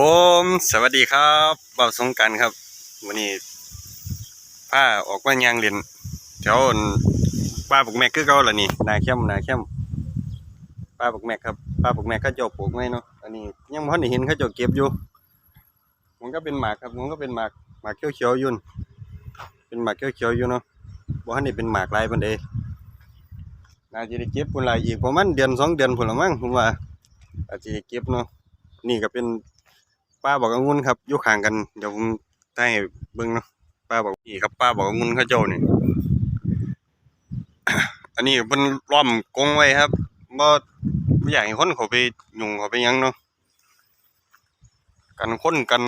ผมสวัสดีครับเบาสงการครับ วันนี้ผ้าออกมายางเรียนแถวป้าปุกแม่คือเก่าล่ะนี่นาเข้มนาเข้มป้าปุกแม่ครับป้าปุกแม่เขาจ้าปลูกไว้เนาะอันนี้ยังพ่ได้เห็นเขาจ้าเก็บอยู่มันก็เป็นหมากครับมันก็เป็นหมากหมากเขียวๆอยุ่นเป็นหมากเขียวๆอยู่เนาะบ่ทันได้เป็นหมากลายปานใดน่าจะได้เก็บพุ่นละอีกประมาณเดือนสองเดือนพุ่นละมั้งผมว่าอาจจะเก็บเนาะนี่ก็เป็น ป้าบอกองุ่นครับอยู่ข้างกันเดี๋ยวผมได้ให้เบิ่งเนาะป้าบอกนี่ครับป้าบอกองุ่นเขาเจ้านี่อันนี้เพิ่นล้อมกรงไว้ครับบ่บ่อยากให้คนเขาไปยุ่งเขาไปยังเนาะกันคนกัน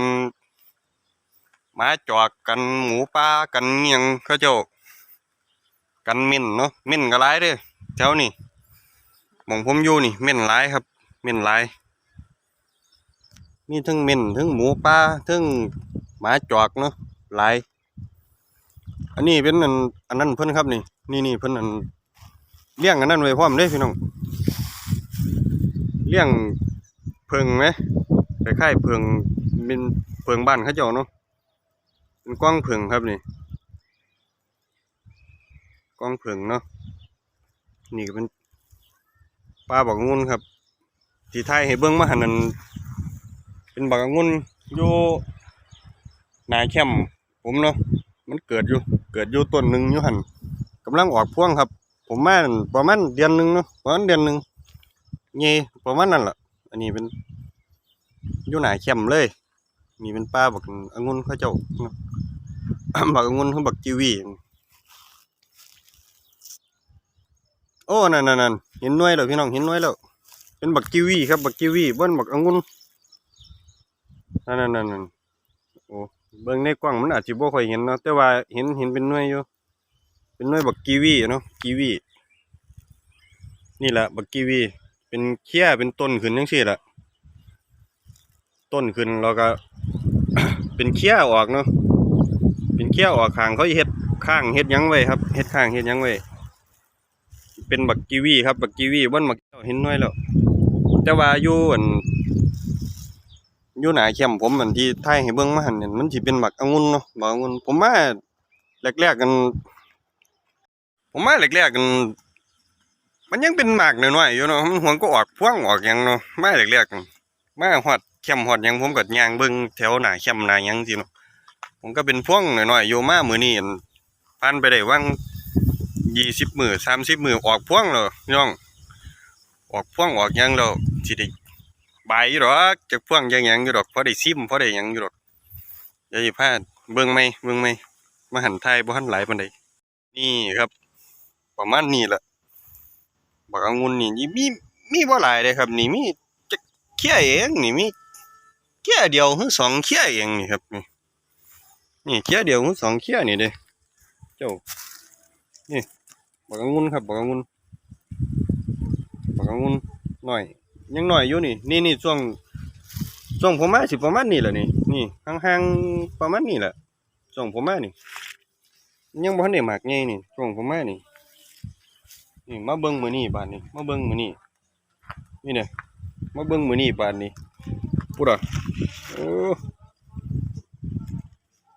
หมาจอกกันหมูป่ากันเมียงเขาเจ้ากันเม่นเนาะเม่นก็หลายเด้อแถวนี้มองผมอยู่นี่เม่นหลายครับ เม่นหลาย มีทั้งเม่นทั้งหมูป่าทั้งหมาจอกเนาะหลาย อันนี้เป็นอันอันนั้นเพิ่นครับนี่ นี่นี่เพิ่นอันเลี้ยงอันนั้นไว้พร้อมเด้พี่น้องเลี้ยงเพิงไหมคล้ายๆเพิงเป็นเพิงบ้านเขาเจ้าเนาะเป็นกว้างเพิงครับนี่กว้างเพิงเนาะนี่ก็เป็นปลาบอกงูนครับที่ไทยให้เบิ่งมาหันนั้น เป็นบักองุ่นอยู่หนาแคมผมเนาะมันเกิดอยู่ เกิดอยู่ต้นหนึ่งอยู่หันกำลังออกพ่วงครับ ผมมาประมาณเดือนหนึ่งเนาะประมาณเดือนหนึ่งเงี้ประมาณนั้นแหละอันนี้เป็นอยู่หนาแคมเลยนี่เป็นป้าบักองุ่นเขาเจ้าเนาะบักองุ่นเขาบักจิวีโอ้นั่นนั่นนั่นเห็นหน่วยแล้วพี่น้องเห็นหน่วยแล้วเป็นบักจิวีครับบักจิวีบนบักองุ่น นั่นนั่นนั่นโอ้เบิ่งในกล้องมันอาจจะบ่ค่อยเห็นเนาะแต่ว่าเห็นเห็นเป็นหน่วยอยู่ เป็นหน่วยบักกีวีเนาะกีวี นี่แหละบักกีวี เป็นเขี้ยเป็นต้นขึ้นจังซี่ละต้นขึ้นแล้วก็ เป็นเขี้ยออกเนาะเป็นเขี้ยออกข้างเขาเฮ็ดข้างเฮ็ดยังไว้ครับเฮ็ดข้างเฮ็ดยังไว้เป็นบักกีวีครับบักกีวีบ่นบักเห็นหน่วยแล้วแต่ว่าอยู่อัน อยู่หนาเข้มผมเหมือนที่ไทยให้เบิ่งมาหันเนี่ยมันสิเป็นบักองุ่นเนาะบักองุ่นผมมาแรกๆกัน ผมมาแรกๆกัน มันยังเป็นหมากหน้อยๆอยู่เนาะมันหวงก็ออกพ่วงออกยังเนาะมาแรกๆกันมาฮอดเข้มฮอดยังผมก็ย่างเบิ่งแถวหนาเข้มหนายังสิเนาะผมก็เป็นพ่วงหน้อยๆอยู่มามือนี้อั่นไปได้วัง20มื้อ30มื้อออกพ่วงแล้วพี่น้อง ออกพ่วงออกยังแล้วสิได้ บายอยู่ดอกจักพ่วงจักหยังอยู่ดอกพอได้ซิมพอได้ยังอยู่ดอกอย่าสิพลาดเบิ่งไหมเบิ่งไหมมาหันไทยบ่ทันหลายปานใดนี่ครับ ประมาณนี้แหละบักองุ่นนี่มีมีบ่หลายเด้ครับ นี่มีจักเขี้ยเองนี่มีเขี้ยเดียวหรือสองเขี้ยเองนี่ครับนี่นี่เขี้ยเดียวหรือสองเขี้ยนี่เด้เจ้านี่บักองุ่นครับบักองุ่นบักองุ่นน้อย ยังหน่อยอยู่นี่ นี่นี่ช่วงช่วงผมมาสิประมาณนี้แหละนี่นี่ห่างๆประมาณนี้แหละช่วงผมมานี่ ยังบ่ทันได้มากใหญ่นี่ช่วงผมมานี่นี่มาเบิ่งมือนี้บาดนี้มาเบิ่งมือนี้นี่เด้อมาเบิ่งมือนี้บาดนี้พุดอะโอ้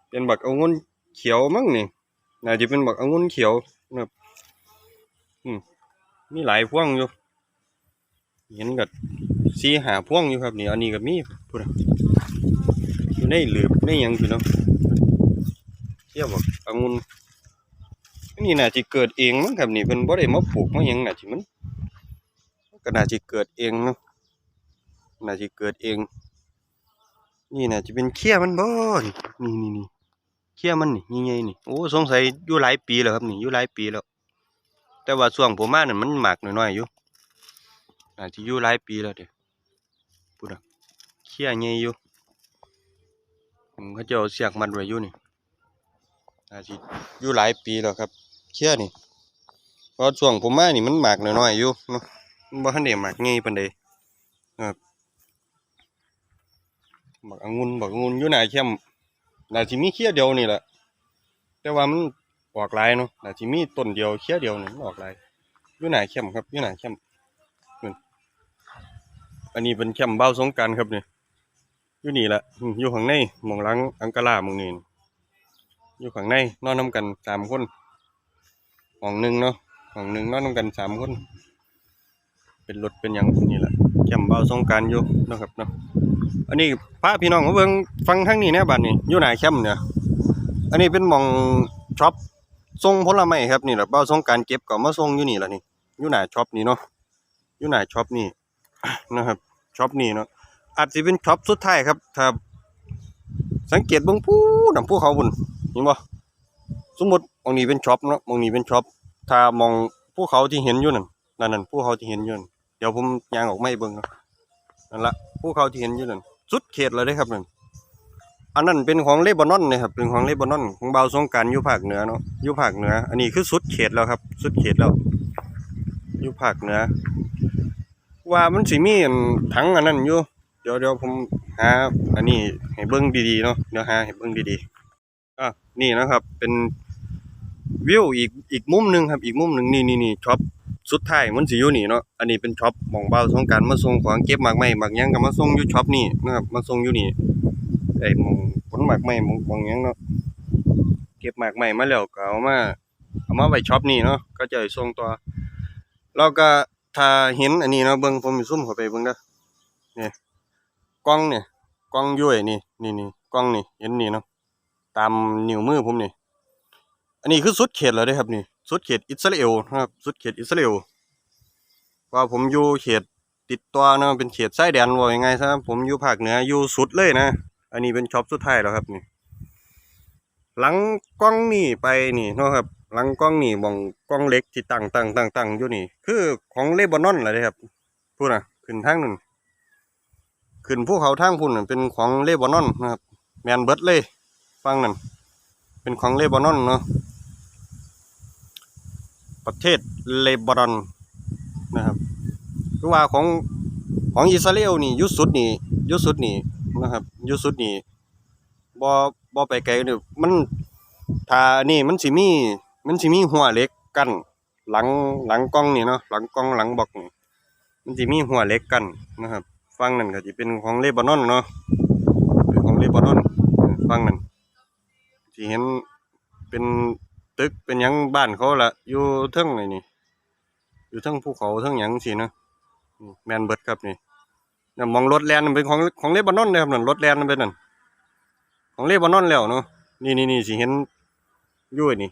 เป็นบักองุ่นเขียวมั้งนี่น่าจะเป็นบักองุ่นเขียวนะอืมมีหลายพวงอยู่ เห็นกับสีหาพ่วงอยู่ครับนี่อันนี้ก็มีพูดอะอยู่ในเหลือบในยังพี่เนาะเที่ยบกับองุ่นนนี่น่าจะเกิดเองมั้งครับนี่เพิ่นบ่ได้มาปลูกมายังน่าสิมันก็น่าจะเกิดเองเนาะน่าจะเกิดเอง นี่น่าจะเป็นเขี้ยมันบ่นี่นี่นี่นี่เขี้ยมันนี่ใหญ่ๆนี่โอ้สงสัยอยู่หลายปีแล้วครับนี่อยู่หลายปีแล้ว แต่ว่าช่วงผมมานั่นมันหมากน้อยๆอยู่ อาจจะอยู่หลายปีแล้วเด้พูดอะเขี้ยใหญ่อยู่ผมเขาจะเอาเสียกมัดไว้อยู่นี่อาจจะอยู่หลายปีแล้วครับเขี้ยนี่เพราะช่วงผมมานี่มันหมากน้อยๆอยู่เนาะมันบ่ทันได้หมากใหญ่ปานใดครับบักองุ่นบักองุ่นอยู่หน้าเข้มน่าสิมีเขี้ยเดียวนี่แหละแต่ว่ามันออกลายเนาะน่าสิมีต้นเดียวเขี้ยเดียวนี่มันออกลายอยู่หน้าเข้มครับอยู่หน้าเข้ม อันนี้เป็นแคมป์เบ้าสงการครับเนี่ยอยู่นี่แหละอยู่ข้างในหมองหลังอังกาลาหมองนี่อยู่ข้างในนอนนํกันสามคนห้องหนึ่งเนาะห้องหนึ่งนอนนํกันสามคน เป็นรถเป็นหยังนี่แหละแคมป์เบาสงการอยู่นะครับเนาะอันนี้พาพี่น้องมาเบิ่งฟังทางนี้นะบัดนี้อยู่ไหนแคมป์เนี่ยอันนี้เป็นหมองช็อปส่งผลไม้ครับนี่แหละเบาสงการเก็บก็มาส่งอยู่นี่แหละนี่อยู่หน้าช็อปนี่เนาะอยู่หน้าช็อปนี่ นะครับช็อปนี่เนาะอาจสิเป็นช็อปสุดท้ายครับถ้าสังเกตเบิ่งผู้นำภูเขาพุ่นเห็นบ่สมมุติมองนี้เป็นช็อปเนาะมองนี้เป็นช็อปถ้ามองภูเขาที่เห็นอยู่นั่นนั่นนั่นภูเขาที่เห็นอยู่นั่นเดี๋ยวผมย่างออกไมาให้เบิ่งนะนั่นละภูเขาที่เห็นอยู่นั่นสุดเขตเลยเด้ครับนั่นอันนั้นเป็นของเลบานอนนะครับเป็นของเลบานอนของเบาสงการอยู่ภาคเหนือเนาะอยู่ภาคเหนือ อันนี้คือสุดเขตแล้วครับ สุดเขตแล้วอยู่ภาคเหนือ ว่ามันสิมีอันถังอันนั้นอยู่เดี๋ยวเดี๋ยวผมหาอันนี้ให้เบิ่งดีๆเนาะเดี๋ยวหาให้เบิ่งดีๆอะนี่นะครับเป็นวิวอีกอีกมุมหนึ่งครับอีกมุมหนึ่งนี่นี่นี่ช็อปสุดท้ายมันสิอยู่นี่เนาะอันนี้เป็นช็อปมองเบาสงการมาส่งของเก็บหมากไม้หมากยังก็มาส่งอยู่ช็อปนี่นะครับมาส่งอยู่นี่ไอ้หม่องผลหมากไม้หม่องหม่องยังเนาะเก็บหมากไม้มาแล้วก็เอามาเอามาไว้ช็อปนี่เนาะก็จะส่งต่อแล้วก็ ถ้าเห็นอันนี้เนาะเบิ่งผมสิซุ่มเข้าไปเบิ่งเด้อกล้องเนี่ยกล้องย้วยนี่นี่นี่กล้องนี่เห็นนี่เนาะตามนิ้วมือผมนี่ อันนี้คือสุดเขตแล้วด้ครับนี่สุดเขตอิสราเอลนะครับสุดเขตอิสราเอลว่าผมอยู่เขตติดตัวเนาะเป็นเขตชายแดนว่ายังไงซะผมอยู่ภาคเหนืออยู่สุดเลยนะ อันนี้เป็นช็อปสุดท้ายแล้วครับนี่ หลังกล้องนี่ไปนี่เนาะครับ หลังกล้องนี่มองกล้องเล็กที่ตั้งตั้งตั้งตั้งอยู่นี่ คือของเลบานอนแหละเด้ครับพูดนะขึ้นทางนึงขึ้นภูเขาทางพุ่นเป็นของเลบานอนนะครับแมนเบิร์ดเลยฟังนั่นเป็นของเลบานอนเนาะประเทศเลบานอนนะครับคือว่าของของอิสราเอลนี่ยุสุดนี่ยุสุดนี่นะครับยุสุดนี่บ่บ่ไปไกลนี่มันถ้านี่มันสิมี มันสิมีหัวเล็กกั้นหลังหลังกล้องนี่เนาะหลังกล้องหลังบล็อกนี่มันสิมีหัวเล็กกันนะครับฝั่งนั้นก็จะเป็นของเลบานอนเนาะเป็นของเลบานอนเออฝั่งนั้นที่เห็นเป็นตึกเป็นยังบ้านเขาละอยู่เทิงไอ้นี่อยู่เทิงภูเขาเทิงยังสินะแมนเบิร์ดครับนี่นั่มองรถแลนเป็นของของเลบานอนนะครับนั่นรถแลนเป็นนั่นของเลบานอนแล้วเนาะนี่นี่นี่สิเห็นอยู่ไอ้นี่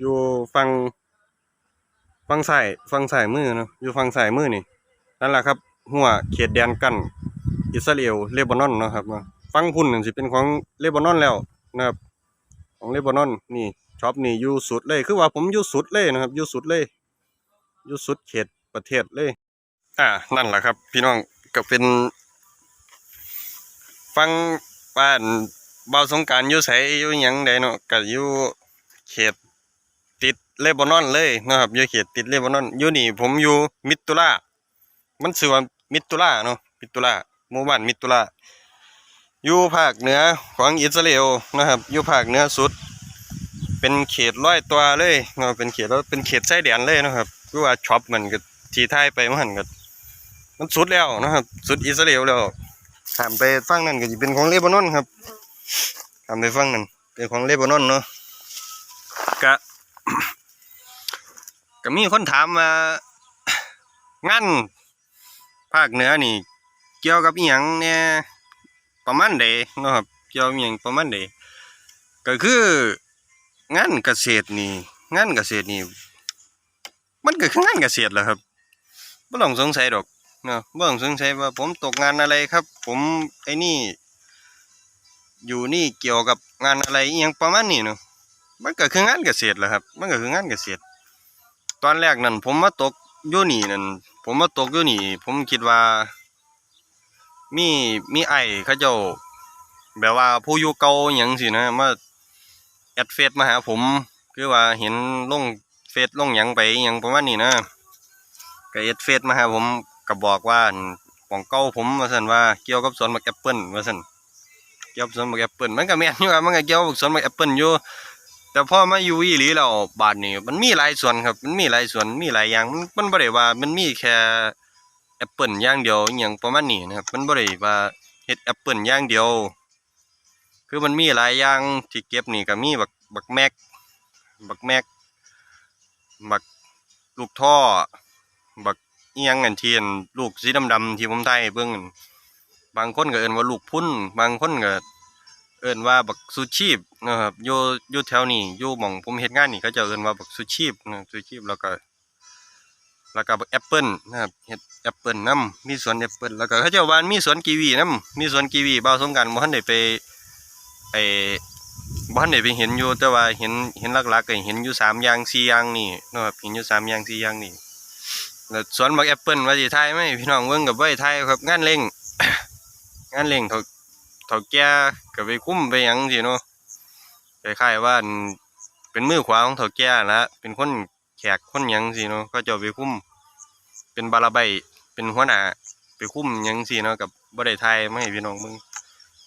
อยู่ฝั่งฝั่งซ้ายฝั่งซ้ายมือเนาะอยู่ฝั่งซ้ายมือนี่นั่นแหละครับหัวเขตแดนกันอิสราเอลเลบานอนเนาะครับเนาะฟังพุ่นนั่นสิเป็นของเลบานอนแล้วนะครับของเลบานอนนี่ช็อปนี่อยู่สุดเลยคือว่าผมอยู่สุดเลยนะครับอยู่สุดเลยอยู่สุดเขตประเทศเลย อ่านั่นแหละครับ พี่น้องก็เป็น ฟังบ้านเบาสงการอยู่ไสอยู่หยังใดเนาะก็อยู่เขตติด เลบานอนเลยนะครับอยู่เขตติดเลบานอนอยู่นี่ผมอยู่มิตตุลามันชื่อว่ามิตตุลาเนาะมิตตุลาหมู่บ้านมิตตุลาอยู่ภาคเหนือของอิสราเอลนะครับอยู่ภาคเหนือสุด เป็นเขตร้อยตัวเลยเนาะเป็นเขตแล้วเป็นเขตชายแดนเลยนะครับคือว่าช็อปมันก็ทีไทยไปมันก็มันสุดแล้วนะครับ สุดอิสราเอลแล้วข้ามไปฝั่งนั้นก็จะเป็นของเลบานอนครับข้ามไปฝั่งนั้นเป็นของเลบานอนเนาะก็ ก็มีคนถามว่างานภาคเหนือนี่ เกี่ยวกับอีหยังเนี่ยประมาณใดเนาะครับเกี่ยวกับอีหยังประมาณใดก็คืองานเกษตรนี่งานเกษตรนี่มันก็คืองานเกษตรแหละครับบ่ต้องสงสัยดอกเนาะบ่ต้องสงสัยว่า ผมตกงานอะไรครับ ผมไอ้นี่ อยู่นี่เกี่ยวกับงานอะไรอีหยังประมาณนี้เนาะมันก็คืองานเกษตรแหละครับ มันก็คืองานเกษตร ตอนแรกนั่นผมมาตกอยู่นี่นั่นผมมาตกอยู่นี่ ผมคิดว่า มีมีไอ้เขาเจ้า แบบว่าผู้อยู่เก่าอย่างสินะมาแอดเฟซมาหาผม คือว่าเห็นลงเฟซลงหยังไปอหยังประมาณนี้นะก็แอดเฟซมาหาผมก็บอกว่าของเก่าผมว่าซั่นว่าเกี่ยวกับสวนบักแอปเปิลว่าซั่นเกี่ยวกับสวนบักแอปเปิลมันก็แม่นอยู่ครับมันก็เกี่ยวกับสวนบักแอปเปิลอยู่ แต่พอมาอยู่อีหลีแล้วบาดนี้มันมีหลายส่วนครับ มันมีหลายส่วนมีหลายอย่าง มันมันบ่ได้ว่ามันมีแค่แอปเปิลอย่างเดียวอหย่างประมาณนี้นะครับ มันบ่ได้ว่าเฮ็ดแอปเปิลอย่างเดียว คือมันมีหลายอย่างที่เก็บนี่ก็มีบักบักแม็กบักแม็กบักลูกท่อ บักเอียงอันเทียนลูกสีดำๆที่ผมไทยเบิ่งบางคนก็เอิ้นว่าลูกพุ่น บางคนก็ เอิ้นว่าบักซูชีพนะครับอยู่อยู่แถวนี้อยู่หม่องผมเฮ็ดงานนี่เขาจะเอิ้นว่าบักซูชีพนะซูชีพแล้วก็แล้วก็บักแอปเปิลนะครับเฮ็ดแอปเปิลนํมีสวนแอปเปิลแล้วก็เขาเจ้าว่านมีสวนกีวีนํมีสวนกีวีบ่าวสงกานบ่ทันได้ไปไอ้บ่ทันได้ไปเห็นอยู่แต่ว่าเห็นเห็นหลักๆก็เห็นอยู่สามอย่างสี่อย่างนี่นะครับเห็นอยู่สามอย่างสี่อย่างนี่แล้วสวนบักแอปเปิลว่าสิถ่ายไหมพี่น้องเบิ่งก็บ่ได้ถ่ายครับงานเร่งงานเร่งเฒ่า เฒ่าแก่ก็ไปคุ้มไปหยังสิเนาะคล้ายๆว่าเป็นมือขวาของเฒ่าแก่ละเป็นคนแขกคนหยังสิเนาะเขาเจ้าไปคุ้มเป็นบาราใบเป็นหัวหน้าไปคุ้มหยังสิเนาะกับบ่ได้ถ่ายมาให้พี่น้องเบิ่ง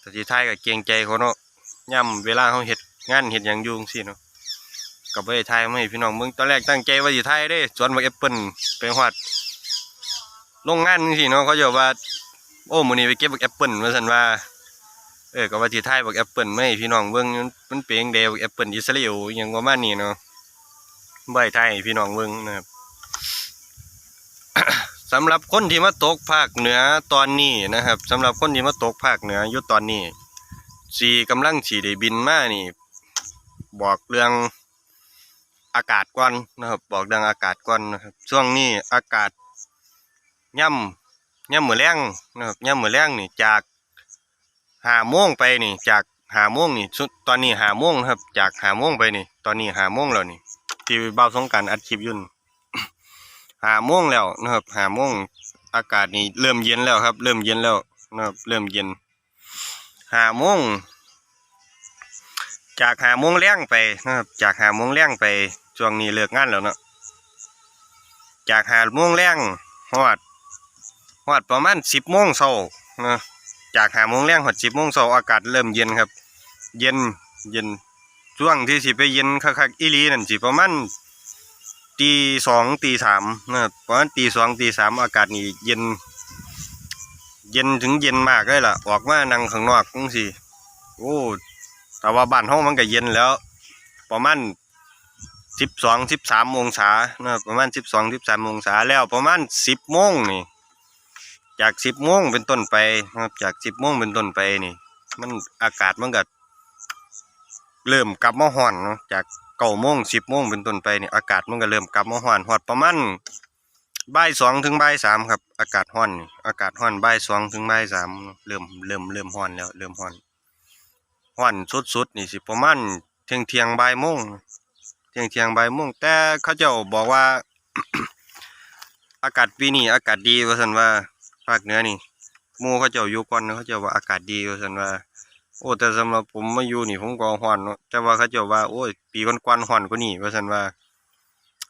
แต่สิถ่ายก็เกรงใจเขาเนาะย่ำเวลาเขาเฮ็ดงานเฮ็ดหยังอยู่จังซี่เนาะก็บ่ได้ถ่ายมาให้พี่น้องเบิ่งตอนแรกตั้งใจว่าสิถ่ายเด้สวนบักแอปเปิลไปฮอดโรงงานจังซี่เนาะเขาเจ้าว่าโอ้มื้อนี้ไปเก็บบักแอปเปิลว่าซั่นว่า เออก็ว่าสิถ่ายบักแอปเปิลไมาให้พี่น้องเบิ่งมันเป็นจั่งใดบักแอปเปิลอิสราเอลอิหยังประมาณนี้เนาะใบได้ถ่ายพี่น้องเบิ่งนะครับสำหรับคนที่มาตกภาคเหนือตอนนี้นะครับสำหรับคนที่มาตกภาคเหนืออยู่ตอนนี้สีกำลังสีได้บินมานี่ บอกเรื่องอากาศก่อนนะครับบอกเรื่องอากาศก่อนนะครับช่วงนี้อากาศย่ำย่ำเหมือแรงนะครับย่ำเหมือแรงนี่จาก หาโมงไปนี่ จากหาโมงนี่สุดตอนนี้หาโมงครับ จากหาโมงไปนี่ ตอนนี้หาโมงแล้วนี่ที่เบาสงการอัดคลิปยุ่นหาโมงแล้วนะครับหาโมงอากาศนี่เริ่มเย็นแล้วครับ เริ่มเย็นแล้วนะครับเริ่มเย็นหาโมงจากหาโมงแรงไปนะครับ จากหาโมงแรงไปช่วงนี้เลิกงานแล้วเนาะจากหาโมงแรงฮอดฮอดประมาณสิบโมงเช้านะ จากหาโมงแรงฮอดสิบโมงเช้าอากาศเริ่มเย็นครับ เย็นเย็นช่วงที่สิไปเย็นคักๆอีลีนั่นสิประมาณตีสองตีสามนะครับประมาณตีสองตีสามอากาศนี่เย็น เย็นถึงเย็นมากเลยล่ะ ออกมานั่งข้างนอกจังสิโอ้แต่ว่าบ้านห้องมันก็เย็นแล้ว ประมาณสิบสองสิบสามองศานะประมาณสิบสองสิบสามองศาแล้วประมาณสิบโมงนี่ จากสิบโมงเป็นต้นไปนะครับจากสิบโมงเป็นต้นไปนี่ มันอากาศมันก็เริ่มกลับมาห้อนเนาะจากเก้าโมงสิบโมงเป็นต้นไปนี่อากาศมันก็เริ่มกลับมาห้อนฮอดประมาณบ่ายสองถึงบ่ายสามครับ อากาศห้อน อากาศห้อนบ่ายสองถึงบ่ายสามเริ่มเริ่มเริ่มห้อนแล้วเริ่มห้อนห้อนสุดๆนี่สิประมาณเที่ยงเที่ยงบ่ายโมงเที่ยงเที่ยงบ่ายโมงแต่เขาเจ้าบอกว่า อากาศปีนี้อากาศดีว่าสันว่าาคเหนือนี่มูเขาเจ้าอยู่ก่อนเขาเจ้าว่าอากาศดีว่าสันว่า โอ้แต่สำหรับผมมาอยู่นี่ผมก็ฮ้อนเนาะแต่ว่าเขาเจ้าว่าโอ้ยปีก่อนๆฮ้อนกว่านี้ว่าซั่นว่า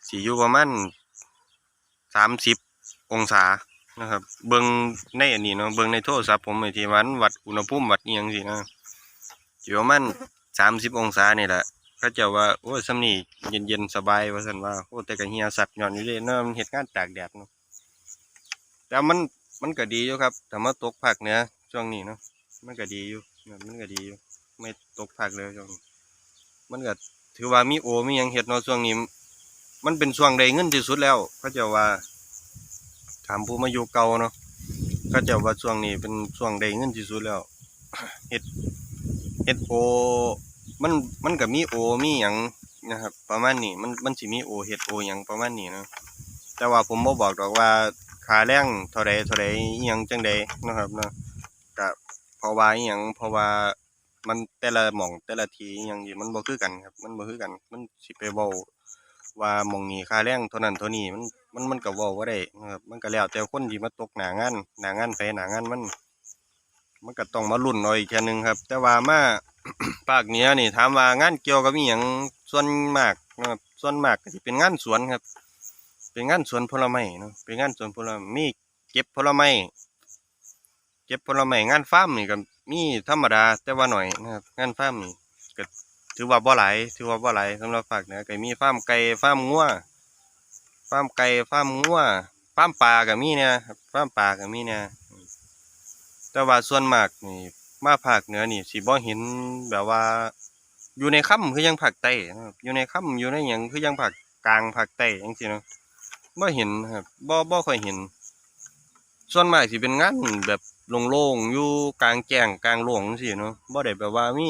สิอยู่ประมาณ30องศานะครับเบิ่งในอันนี้เนาะเบิ่งในโทรศัพท์ผมไอ้ที่มันวัดอุณหภูมิวัดเอียงสินะสิประมาณ30องศานี่แหละเขาเจ้าว่าโอ้ยสำนี้เย็นสบายว่าซั่นว่าโอ้แต่ก็เหี่ยสัตว์ย้อนอยู่เด้เนาะมันเฮ็ดงานตากแดดเนาะแต่มัน มันก็ดีอยู่ครับถ้ามาตกภาคเหนือช่วงนี้เนาะมันก็ดีอยู่มันก็ดีอยู่ไม่ตกผักเลยช่วงนี้มันก็ถือว่ามีโอมียังเฮ็ดเนาะช่วงนี้ มันเป็นช่วงใดเงินที่สุดแล้วเขาจะว่า ถามผู้มาอยู่เก่าเนาะเขาจะว่าช่วงนี้เป็นช่วงใดเงินที่สุดแล้วเฮ็ดเฮ็ดโอ มันมันก็มีโอมีหยังนะครับ ประมาณนี้มันมันสิมีโอเฮ็ดโอหยังประมาณนี้เนาะแต่ว่าผมบ่บอกดอกว่า ค่าแรงเท่าใดเท่าใดอิหยังจังใดนะครับเนาะเพราะว่าอหยังเพราะว่ามันแต่ละหม่องแต่ละทีอหยังนี่มันบ่คือกันครับ มันบ่คือกัน มันสิไปเว้าว่าหม่องนี้ค่าแรงเท่านั้นเท่านี้มันมันมันก็เว้าบ่ได้นะครับมันก็แล้วแต่คนที่มาตกหน้างานหน้างานไผหน้างานมัน มันก็ต้องมาลุ้นเอาอีกเทื่อนึงครับ แต่ว่ามา ภาคเหนือนี่ถามว่างานเกี่ยวกับอีหยังส่วนมากนะครับส่วนมากก็สิเป็นงานสวนครับ เป็นงานสวนผลไม้เนาะเป็นงานสวนผลไม้มีเก็บผลไม้เก็บผลไม้งานฟาร์มนี่ก็มีธรรมดาแต่ว่าหน่อยนะครับงานฟาร์มนี่ก็ถือว่าบ่หลายถือว่าบ่หลายสำหรับฝากเนือก็มีฟาร์มไก่ฟาร์มงัวฟาร์มไก่ฟาร์มงัวฟาร์มปลาก็มีเนี่ยฟาร์มปลาก็มีเนี่ยแต่ว่าส่วนมากนี่มาภาคเหนือนี่สิบ่เห็นแบบว่า อยู่ในค่ำคือยังภาคใต้นะครับอยู่ในค่ำอยู่ในหยังคือยังภาคกลางภาคใต้จังซี่เนาะ บ่เห็นครับบ่บ่ค่อยเห็น ส่วนมากสิเป็นงานแบบโล่งๆอยู่กลางแจ้งกลางโล่งจังซี่เนาะบ่ได้แบบว่ามี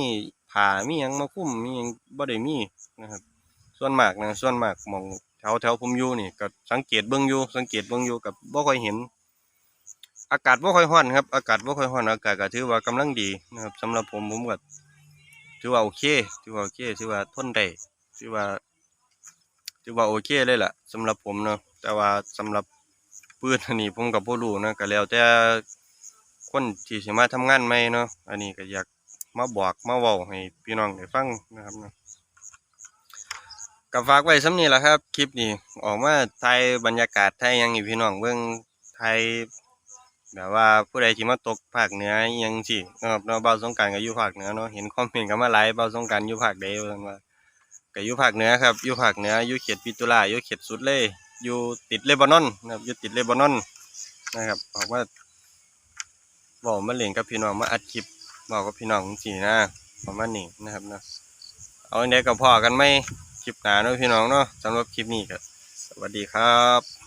ผ้ามีหยังมาคลุมมีหยังบ่ได้มีนะครับ ส่วนมากนะส่วนมากมองแถวแถวผมอยู่นี่ก็สังเกตเบิ่งอยู่สังเกตเบิ่งอยู่กับบ่ค่อยเห็น อากาศบ่ค่อยร้อนครับ อากาศบ่ค่อยร้อนอากาศก็ถือว่ากำลังดีนะครับสำหรับผมผมก็ถือว่าโอเคถือว่าโอเคถือว่าทนได้ถือว่าถือว่าโอเคเลยล่ะสำหรับผมเนาะ แต่ว่าสำหรับปืนอันนี้ผมก็บ่รู้นะก็แล้วแต่คนที่สิมาทำงานใหม่เนาะอันนี้ก็อยากมาบอกมาเว้าให้พี่น้องได้ฟังนะครับนะก็ฝากไว้สำนี้แหละครับ คลิปนี้ออกมาถ่ายบรรยากาศถ่ายยังให้พี่น้องเบิ่งถ่ายแบบว่าผู้ใดที่มาตกภาคเหนืออิหยังสินะครับเนาะเบาสงกรานต์ก็อยู่ภาคเหนือเนาะเห็นคอมเมนต์กันมาหลายเบาสงกรานต์อยู่ภาคใดว่าซั่นว่าก็อยู่ภาคเหนือครับยู่ภาคเหนืออยู่เขตปิตุลาอยู่เขตสุดเลย อยู่ติดเลบานอนนะครับอยู่ติดเลบานอนนะครับบอกว่าบอกมาเล่นกับพี่น้องมาอัดคลิปบอกกับพี่น้องสี่นะประมาณนี้นะครับนะเอาเด็กกับพอกันไหมคลิปหนาเนาะพี่น้องเนาะสำหรับคลิปนี้ก็สวัสดีครับ